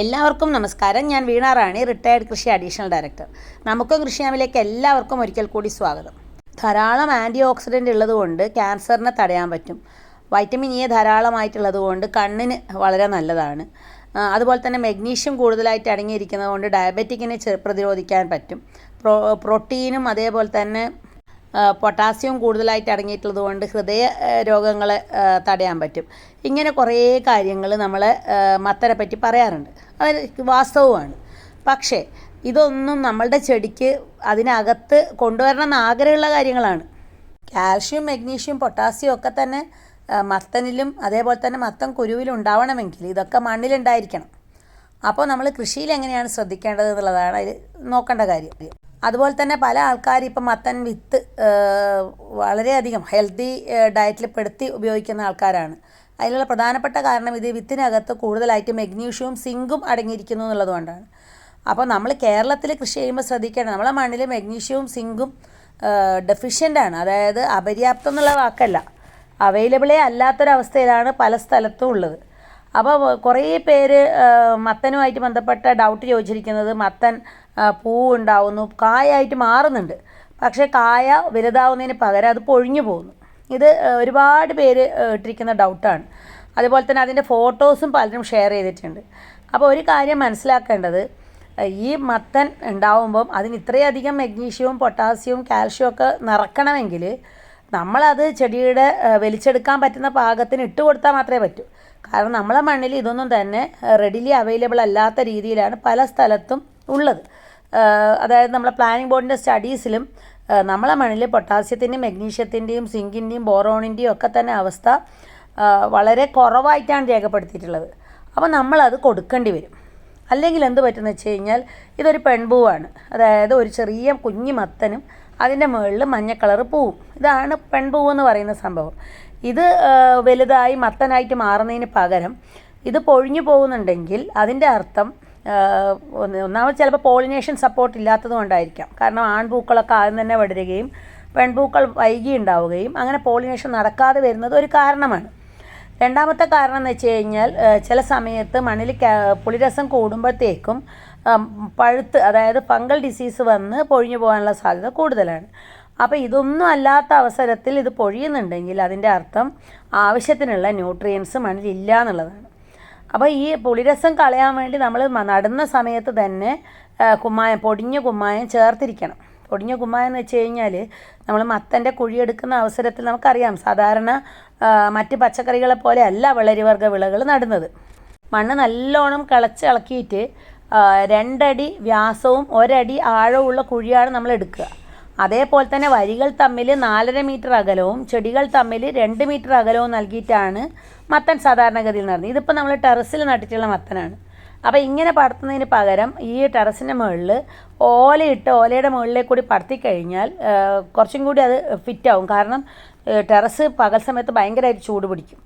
എല്ലാവർക്കും നമസ്കാരം. ഞാൻ വീണ റാണി റിട്ടയർഡ് കൃഷി അഡീഷണൽ ഡയറക്ടർ നമുക്കും കൃഷിയാമിലേക്ക് എല്ലാവർക്കും ഒരിക്കൽ കൂടി സ്വാഗതം. ധാരാളം ആന്റി ഓക്സിഡന്റ് ഉള്ളതുകൊണ്ട് ക്യാൻസറിനെ തടയാൻ പറ്റും. വൈറ്റമിൻ എ ധാരാളമായിട്ടുള്ളത് കൊണ്ട് കണ്ണിന് വളരെ നല്ലതാണ്. അതുപോലെ തന്നെ മെഗ്നീഷ്യം കൂടുതലായിട്ട് അടങ്ങിയിരിക്കുന്നത് കൊണ്ട് ഡയബറ്റിക്കിനെ പ്രതിരോധിക്കാൻ പറ്റും. പ്രോ പ്രോട്ടീനും അതേപോലെ തന്നെ പൊട്ടാസ്യം കൂടുതലായിട്ട് അടങ്ങിയിട്ടുള്ളത് കൊണ്ട് ഹൃദയ രോഗങ്ങളെ തടയാൻ പറ്റും. ഇങ്ങനെ കുറേ കാര്യങ്ങൾ നമ്മൾ മത്തനെ പറ്റി പറയാറുണ്ട്. അത് വാസ്തവമാണ്. പക്ഷേ ഇതൊന്നും നമ്മളുടെ ചെടിക്ക് അതിനകത്ത് കൊണ്ടുവരണം എന്ന് ആഗ്രഹമുള്ള കാര്യങ്ങളാണ്. കാൽഷ്യം മഗ്നീഷ്യം പൊട്ടാസ്യം ഒക്കെ തന്നെ മത്തനിലും അതേപോലെ തന്നെ മത്തൻ കുരുവിലും ഉണ്ടാവണമെങ്കിൽ ഇതൊക്കെ മണ്ണിലുണ്ടായിരിക്കണം. അപ്പോൾ നമ്മൾ കൃഷിയിൽ എങ്ങനെയാണ് ശ്രദ്ധിക്കേണ്ടത് എന്നുള്ളതാണ് അതിൽ നോക്കേണ്ട കാര്യം. അതുപോലെ തന്നെ പല ആൾക്കാരും ഇപ്പം മത്തൻ വിത്ത് വളരെയധികം ഹെൽത്തി ഡയറ്റിൽ പെടുത്തി ഉപയോഗിക്കുന്ന ആൾക്കാരാണ്. അതിനുള്ള പ്രധാനപ്പെട്ട കാരണം ഇത് വിത്തിനകത്ത് കൂടുതലായിട്ട് മെഗ്നീഷ്യവും സിങ്കും അടങ്ങിയിരിക്കുന്നു എന്നുള്ളതുകൊണ്ടാണ്. അപ്പോൾ നമ്മൾ കേരളത്തിൽ കൃഷി ചെയ്യുമ്പോൾ ശ്രദ്ധിക്കേണ്ടത് നമ്മളെ മണ്ണിൽ മെഗ്നീഷ്യവും സിങ്കും ഡെഫിഷ്യന്റ് ആണ്. അതായത് അപര്യാപ്തം എന്നുള്ള വാക്കല്ല. അവൈലബിളേ അല്ലാത്തൊരവസ്ഥയിലാണ് പല സ്ഥലത്തും ഉള്ളത്. അപ്പോൾ കുറേ പേര് മത്തനുമായിട്ട് ബന്ധപ്പെട്ട ഡൗട്ട് ചോദിച്ചിരിക്കുന്നത് മത്തൻ പൂ ഉണ്ടാവുന്നു കായായിട്ട് മാറുന്നുണ്ട്. പക്ഷേ കായ വലുതാവുന്നതിന് പകരം അത് പൊഴിഞ്ഞു പോകുന്നു. ഇത് ഒരുപാട് പേര് ഇട്ടിരിക്കുന്ന ഡൗട്ടാണ് അതുപോലെ തന്നെ അതിന്റെ ഫോട്ടോസും പലരും ഷെയർ ചെയ്തിട്ടുണ്ട്. അപ്പോൾ ഒരു കാര്യം മനസ്സിലാക്കേണ്ടത് ഈ മത്തൻ ഉണ്ടാവുമ്പം അതിന് ഇത്രയധികം മഗ്നീഷ്യവും പൊട്ടാസ്യവും കാൽഷ്യവും ഒക്കെ നിറക്കണമെങ്കിൽ നമ്മളത് ചെടിയുടെ വലിച്ചെടുക്കാൻ പറ്റുന്ന പാകത്തിന് ഇട്ട് കൊടുത്താൽ മാത്രമേ പറ്റൂ. കാരണം നമ്മളെ മണ്ണിൽ ഇതൊന്നും തന്നെ റെഡിലി അവൈലബിൾ അല്ലാത്ത രീതിയിലാണ് പല സ്ഥലത്തും ഉള്ളത്. അതായത് നമ്മളെ പ്ലാനിംഗ് ബോർഡിന്റെ സ്റ്റഡീസിലും നമ്മളെ മണ്ണിൽ പൊട്ടാസ്യത്തിന്റെയും മഗ്നീഷ്യത്തിന്റെയും സിങ്കിന്റെയും ബോറോണിന്റെയും ഒക്കെ തന്നെ അവസ്ഥ വളരെ കുറവായിട്ടാണ് രേഖപ്പെടുത്തിയിട്ടുള്ളത്. അപ്പോൾ നമ്മളത് കൊടുക്കേണ്ടി വരും. അല്ലെങ്കിൽ എന്ത് പറ്റുമെന്ന് വെച്ച് കഴിഞ്ഞാൽ ഇതൊരു പെൺപൂവാണ്. അതായത് ഒരു ചെറിയ കുഞ്ഞു മത്തനും അതിന്റെ മുകളിൽ മഞ്ഞ കളർ പൂവും. ഇതാണ് പെൺപൂവ് എന്ന് പറയുന്ന സംഭവം. ഇത് വലുതായി മത്തനായിട്ട് മാറുന്നതിന് പകരം ഇത് പൊഴിഞ്ഞു പോകുന്നുണ്ടെങ്കിൽ അതിന്റെ അർത്ഥം ഒന്നാമത് ചിലപ്പോൾ പോളിനേഷൻ സപ്പോർട്ട് ഇല്ലാത്തത് കൊണ്ടായിരിക്കാം. കാരണം ആൺപൂക്കളൊക്കെ ആദ്യം തന്നെ വളരുകയും പെൺപൂക്കൾ വൈകി ഉണ്ടാവുകയും അങ്ങനെ പോളിനേഷൻ നടക്കാതെ വരുന്നത് ഒരു കാരണമാണ്. രണ്ടാമത്തെ കാരണം എന്ന് വെച്ച് കഴിഞ്ഞാൽ ചില സമയത്ത് മണ്ണിൽ പുളിരസം കൂടുമ്പോഴത്തേക്കും പഴുത്ത് അതായത് ഫംഗൽ ഡിസീസ് വന്ന് പൊഴിഞ്ഞു പോകാനുള്ള സാധ്യത കൂടുതലാണ്. അപ്പോൾ ഇതൊന്നും അല്ലാത്ത അവസരത്തിൽ ഇത് പൊഴിയുന്നുണ്ടെങ്കിൽ അതിന്റെ അർത്ഥം ആവശ്യത്തിനുള്ള ന്യൂട്രിയൻസ് മണ്ണിലില്ല എന്നുള്ളതാണ്. അപ്പോൾ ഈ പുളിരസം കളയാൻ വേണ്ടി നമ്മൾ നടുന്ന സമയത്ത് തന്നെ കുമ്മായം പൊടിഞ്ഞ കുമ്മായം ചേർത്തിരിക്കണം. പൊടിഞ്ഞ കുമ്മായം എന്ന് വെച്ച് കഴിഞ്ഞാൽ നമ്മൾ മത്തന്റെ കുഴിയെടുക്കുന്ന അവസരത്തിൽ നമുക്കറിയാം സാധാരണ മറ്റ് പച്ചക്കറികളെ പോലെ അല്ല വളരിവർഗ വിളകൾ നടുന്നത്. മണ്ണ് നല്ലോണം കിളച്ച് ഇളക്കിയിട്ട് രണ്ടടി വ്യാസവും ഒരടി ആഴവുമുള്ള കുഴിയാണ് നമ്മൾ എടുക്കുക അതേപോലെ തന്നെ വരികൾ തമ്മിൽ നാലര മീറ്റർ അകലവും ചെടികൾ തമ്മിൽ രണ്ട് മീറ്റർ അകലവും നൽകിയിട്ടാണ് മത്തൻ സാധാരണഗതിയിൽ നടന്നത്. ഇതിപ്പോൾ നമ്മൾ ടെറസിൽ നട്ടിട്ടുള്ള മത്തനാണ്. അപ്പോൾ ഇങ്ങനെ പടത്തുന്നതിന് പകരം ഈ ടെറസിന്റെ മുകളിൽ ഓലയിട്ട് ഓലയുടെ മുകളിലേക്ക് കൂടി പടർത്തി കഴിഞ്ഞാൽ കുറച്ചും കൂടി അത് ഫിറ്റാവും കാരണം ടെറസ് പകൽ സമയത്ത് ഭയങ്കരമായിട്ട് ചൂട് പിടിക്കും.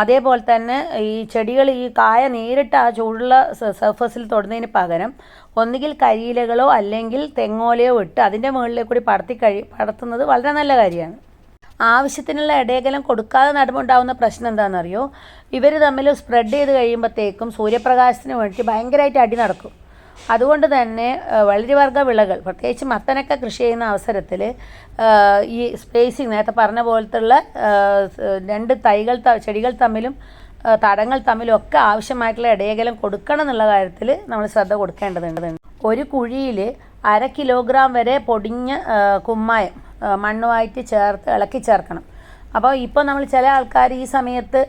അതേപോലെ തന്നെ ഈ ചെടികൾ ഈ കായ നേരിട്ട് ആ ചൂടുള്ള സർഫസിൽ തൊടുന്നതിന് പകരം ഒന്നുകിൽ കരിയിലകളോ അല്ലെങ്കിൽ തെങ്ങോലയോ ഇട്ട് അതിന്റെ മുകളിലേക്ക് കൂടി പടത്തി കഴി പടത്തുന്നത് വളരെ നല്ല കാര്യമാണ്. ആവശ്യത്തിനുള്ള ഇടയകലം കൊടുക്കാതെ നടുമുണ്ടാവുന്ന പ്രശ്നം എന്താണെന്നറിയോ? ഇവർ തമ്മിൽ സ്പ്രെഡ് ചെയ്ത് കഴിയുമ്പോഴത്തേക്കും സൂര്യപ്രകാശത്തിന് വേണ്ടി ഭയങ്കരമായിട്ട് അടി നടക്കും. അതുകൊണ്ട് തന്നെ ഏഹ്, വളരിവർഗ വിളകൾ പ്രത്യേകിച്ച് മത്തനൊക്കെ കൃഷി ചെയ്യുന്ന അവസരത്തിൽ ഈ സ്പേസിങ് നേരത്തെ പറഞ്ഞ പോലത്തുള്ള രണ്ട് തൈകൾ ചെടികൾ തമ്മിലും തടങ്ങൾ തമ്മിലും ഒക്കെ ആവശ്യമായിട്ടുള്ള ഇടയകലം കൊടുക്കണം എന്നുള്ള കാര്യത്തിൽ നമ്മൾ ശ്രദ്ധ കൊടുക്കേണ്ടതുണ്ട്. ഒരു കുഴിയിൽ അര കിലോഗ്രാം വരെ പൊടിഞ്ഞ കുമ്മായം മണ്ണുമായിട്ട് ചേർത്ത് ഇളക്കി ചേർക്കണം. അപ്പോൾ ഇപ്പോൾ നമ്മൾ ചില ആൾക്കാർ ഈ സമയത്ത്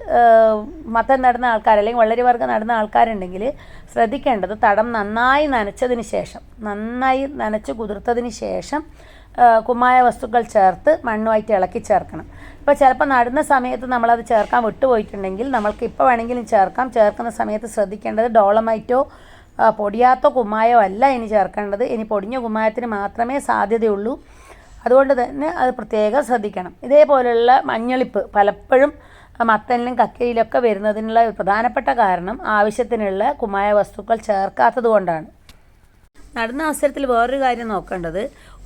മത്തം നടന്ന ആൾക്കാർ അല്ലെങ്കിൽ വെള്ളരിവർഗം നടുന്ന ആൾക്കാരുണ്ടെങ്കിൽ ശ്രദ്ധിക്കേണ്ടത് തടം നന്നായി നനച്ചതിന് ശേഷം നന്നായി നനച്ച് കുതിർത്തതിന് ശേഷം കുമ്മായ വസ്തുക്കൾ ചേർത്ത് മണ്ണുമായിട്ട് ഇളക്കി ചേർക്കണം. ഇപ്പോൾ ചിലപ്പോൾ നടുന്ന സമയത്ത് നമ്മളത് ചേർക്കാൻ വിട്ടുപോയിട്ടുണ്ടെങ്കിൽ നമ്മൾക്ക് ഇപ്പോൾ വേണമെങ്കിലും ചേർക്കാം. ചേർക്കുന്ന സമയത്ത് ശ്രദ്ധിക്കേണ്ടത് ഡോളമൈറ്റോ പൊടിയാത്ത കുമ്മായോ അല്ല ഇനി ചേർക്കേണ്ടത്. ഇനി പൊടിഞ്ഞ കുമ്മായത്തിന് മാത്രമേ സാധ്യതയുള്ളൂ. അതുകൊണ്ട് തന്നെ അത് പ്രത്യേകം ശ്രദ്ധിക്കണം. ഇതേപോലെയുള്ള മഞ്ഞളിപ്പ് പലപ്പോഴും മത്തനിലും കക്കയിലൊക്കെ വരുന്നതിനുള്ള പ്രധാനപ്പെട്ട കാരണം ആവശ്യത്തിനുള്ള കുമായ വസ്തുക്കൾ ചേർക്കാത്തത് കൊണ്ടാണ്. നടുന്ന അവസരത്തിൽ വേറൊരു കാര്യം നോക്കേണ്ടത്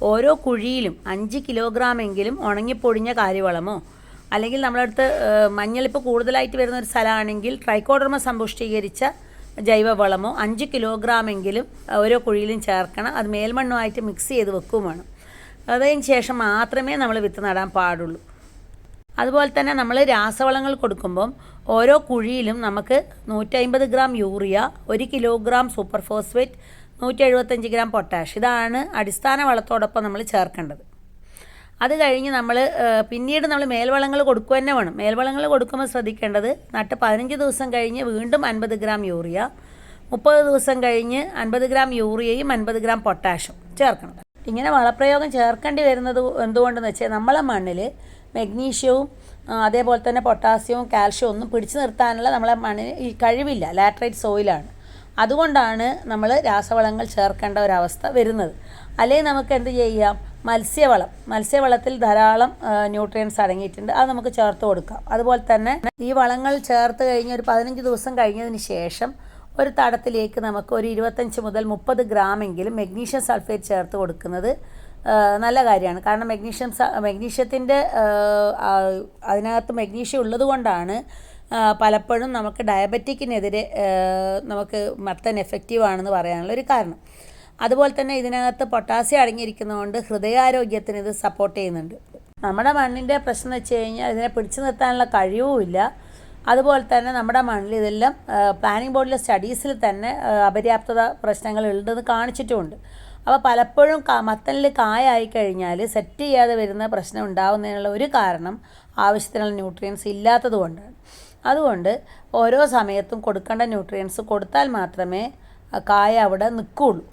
ഓരോ കുഴിയിലും അഞ്ച് കിലോഗ്രാമെങ്കിലും ഉണങ്ങിപ്പൊടിഞ്ഞ കാര്യവളമോ അല്ലെങ്കിൽ നമ്മളടുത്ത് മഞ്ഞളിപ്പ് കൂടുതലായിട്ട് വരുന്ന ഒരു സ്ഥലമാണെങ്കിൽ ട്രൈക്കോഡർമ സമ്പുഷ്ടീകരിച്ച ജൈവവളമോ അഞ്ച് കിലോഗ്രാമെങ്കിലും ഓരോ കുഴിയിലും ചേർക്കണം. അത് മേൽമണ്ണുമായിട്ട് മിക്സ് ചെയ്ത് വെക്കുകയും വേണം അതിന് ശേഷം മാത്രമേ നമ്മൾ വിത്ത് നടാൻ പാടുള്ളൂ. അതുപോലെ തന്നെ നമ്മൾ രാസവളങ്ങൾ കൊടുക്കുമ്പം ഓരോ കുഴിയിലും നമുക്ക് നൂറ്റമ്പത് ഗ്രാം യൂറിയ ഒരു കിലോഗ്രാം സൂപ്പർ ഫോസ്ഫേറ്റ് നൂറ്റി എഴുപത്തഞ്ച് ഗ്രാം പൊട്ടാഷ്. ഇതാണ് അടിസ്ഥാന വളത്തോടൊപ്പം നമ്മൾ ചേർക്കേണ്ടത്. അത് കഴിഞ്ഞ് നമ്മൾ പിന്നീട് നമ്മൾ മേൽവളങ്ങൾ കൊടുക്കുക തന്നെ വേണം. മേൽവളങ്ങൾ കൊടുക്കുമ്പോൾ ശ്രദ്ധിക്കേണ്ടത് നട്ട് പതിനഞ്ച് ദിവസം കഴിഞ്ഞ് വീണ്ടും അൻപത് ഗ്രാം യൂറിയ മുപ്പത് ദിവസം കഴിഞ്ഞ് അൻപത് ഗ്രാം യൂറിയയും അൻപത് ഗ്രാം പൊട്ടാഷും ചേർക്കണം. ഇങ്ങനെ വളപ്രയോഗം ചേർക്കേണ്ടി വരുന്നത് എന്തുകൊണ്ടെന്ന് വെച്ചാൽ നമ്മളെ മണ്ണിൽ മെഗ്നീഷ്യവും അതേപോലെ തന്നെ പൊട്ടാസ്യവും കാൽഷ്യവും ഒന്നും പിടിച്ചു നിർത്താനുള്ള നമ്മളെ മണ്ണിന് ഈ കഴിവില്ല. ലാറ്ററൈറ്റ് സോയിലാണ്. അതുകൊണ്ടാണ് നമ്മൾ രാസവളങ്ങൾ ചേർക്കേണ്ട ഒരവസ്ഥ വരുന്നത്. അല്ലെങ്കിൽ നമുക്ക് എന്ത് ചെയ്യാം? മത്സ്യവളം. മത്സ്യവളത്തിൽ ധാരാളം ന്യൂട്രിയൻസ് അടങ്ങിയിട്ടുണ്ട്. അത് നമുക്ക് ചേർത്ത് കൊടുക്കാം. അതുപോലെ തന്നെ ഈ വളങ്ങൾ ചേർത്ത് കഴിഞ്ഞ് ഒരു പതിനഞ്ച് ദിവസം കഴിഞ്ഞതിന് ശേഷം ഒരു തടത്തിലേക്ക് നമുക്ക് ഒരു ഇരുപത്തഞ്ച് മുതൽ മുപ്പത് ഗ്രാമെങ്കിലും മെഗ്നീഷ്യം സൾഫേറ്റ് ചേർത്ത് കൊടുക്കുന്നത് നല്ല കാര്യമാണ്. കാരണം മെഗ്നീഷ്യം മെഗ്നീഷ്യത്തിന്റെ അതിനകത്ത് മെഗ്നീഷ്യം ഉള്ളതുകൊണ്ടാണ് പലപ്പോഴും നമുക്ക് ഡയബറ്റിക്കിനെതിരെ നമുക്ക് മത്തൻ എഫക്റ്റീവ് ആണെന്ന് പറയാനുള്ള ഒരു കാരണം. അതുപോലെ തന്നെ ഇതിനകത്ത് പൊട്ടാസ്യം അടങ്ങിയിരിക്കുന്നതുകൊണ്ട് ഹൃദയാരോഗ്യത്തിന് ഇത് സപ്പോർട്ട് ചെയ്യുന്നുണ്ട്. നമ്മുടെ മണ്ണിന്റെ പ്രശ്നം വെച്ച് കഴിഞ്ഞാൽ ഇതിനെ പിടിച്ചു നിർത്താനുള്ള കഴിവുമില്ല. അതുപോലെ തന്നെ നമ്മുടെ മണ്ണിൽ ഇതെല്ലാം പ്ലാനിംഗ് ബോർഡിലെ സ്റ്റഡീസിൽ തന്നെ അപര്യാപ്തത പ്രശ്നങ്ങൾ ഉണ്ടെന്ന് കാണിച്ചിട്ടുമുണ്ട് അപ്പോൾ പലപ്പോഴും മത്തനിൽ കായായി കഴിഞ്ഞാൽ സെറ്റ് ചെയ്യാതെ വരുന്ന പ്രശ്നം ഉണ്ടാകുന്നതിനുള്ള ഒരു കാരണം ആവശ്യത്തിനുള്ള ന്യൂട്രിയൻസ് ഇല്ലാത്തത് കൊണ്ടാണ്. അതുകൊണ്ട് ഓരോ സമയത്തും കൊടുക്കേണ്ട ന്യൂട്രിയൻസ് കൊടുത്താൽ മാത്രമേ കായ അവിടെ നിൽക്കുകയുള്ളൂ.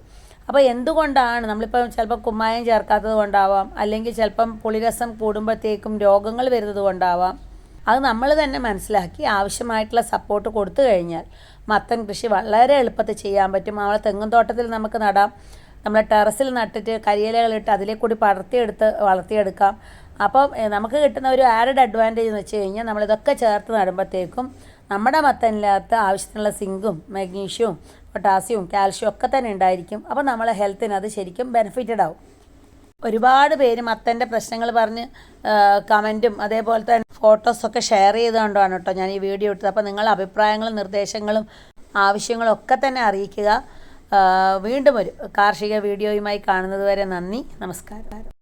അപ്പോൾ എന്തുകൊണ്ടാണ് നമ്മളിപ്പോൾ ചിലപ്പോൾ കുമ്മായം ചേർക്കാത്തത് കൊണ്ടാവാം അല്ലെങ്കിൽ ചിലപ്പം പുളിരസം കൂടുമ്പോഴത്തേക്കും രോഗങ്ങൾ വരുന്നത് കൊണ്ടാവാം അത് നമ്മൾ തന്നെ മനസ്സിലാക്കി ആവശ്യമായിട്ടുള്ള സപ്പോർട്ട് കൊടുത്തു കഴിഞ്ഞാൽ മത്തൻ കൃഷി വളരെ എളുപ്പത്തിൽ ചെയ്യാൻ പറ്റും. നമ്മളെ തെങ്ങും തോട്ടത്തിൽ നമുക്ക് നടാം. നമ്മളെ ടെറസിൽ നട്ടിട്ട് കരിയിലകളിട്ട് അതിലെ കൂടി പടർത്തിയെടുത്ത് വളർത്തിയെടുക്കാം. അപ്പം നമുക്ക് കിട്ടുന്ന ഒരു ആഡഡ് അഡ്വാന്റേജ് എന്ന് വെച്ച് കഴിഞ്ഞാൽ നമ്മളിതൊക്കെ ചേർത്ത് നടുമ്പോഴത്തേക്കും നമ്മുടെ മത്തനില്ലാത്ത ആവശ്യത്തിനുള്ള സിങ്കും മഗ്നീഷ്യവും പൊട്ടാസ്യവും കാൽഷ്യവും ഒക്കെ തന്നെ ഉണ്ടായിരിക്കും. അപ്പോൾ നമ്മളെ ഹെൽത്തിന് അത് ശരിക്കും ബെനിഫിറ്റഡ് ആവും. ഒരുപാട് പേര് മത്തന്റെ പ്രശ്നങ്ങൾ പറഞ്ഞ് കമന്റും അതേപോലെ തന്നെ ഫോട്ടോസൊക്കെ ഷെയർ ചെയ്തുകൊണ്ടാണ് കേട്ടോ ഞാൻ ഈ വീഡിയോ ഇട്ടത്. അപ്പോൾ നിങ്ങളുടെ അഭിപ്രായങ്ങളും നിർദ്ദേശങ്ങളും ആവശ്യങ്ങളും ഒക്കെ തന്നെ അറിയിക്കുക. വീണ്ടും ഒരു കാർഷിക വീഡിയോയുമായി കാണുന്നത് വരെ നന്ദി. നമസ്കാരം.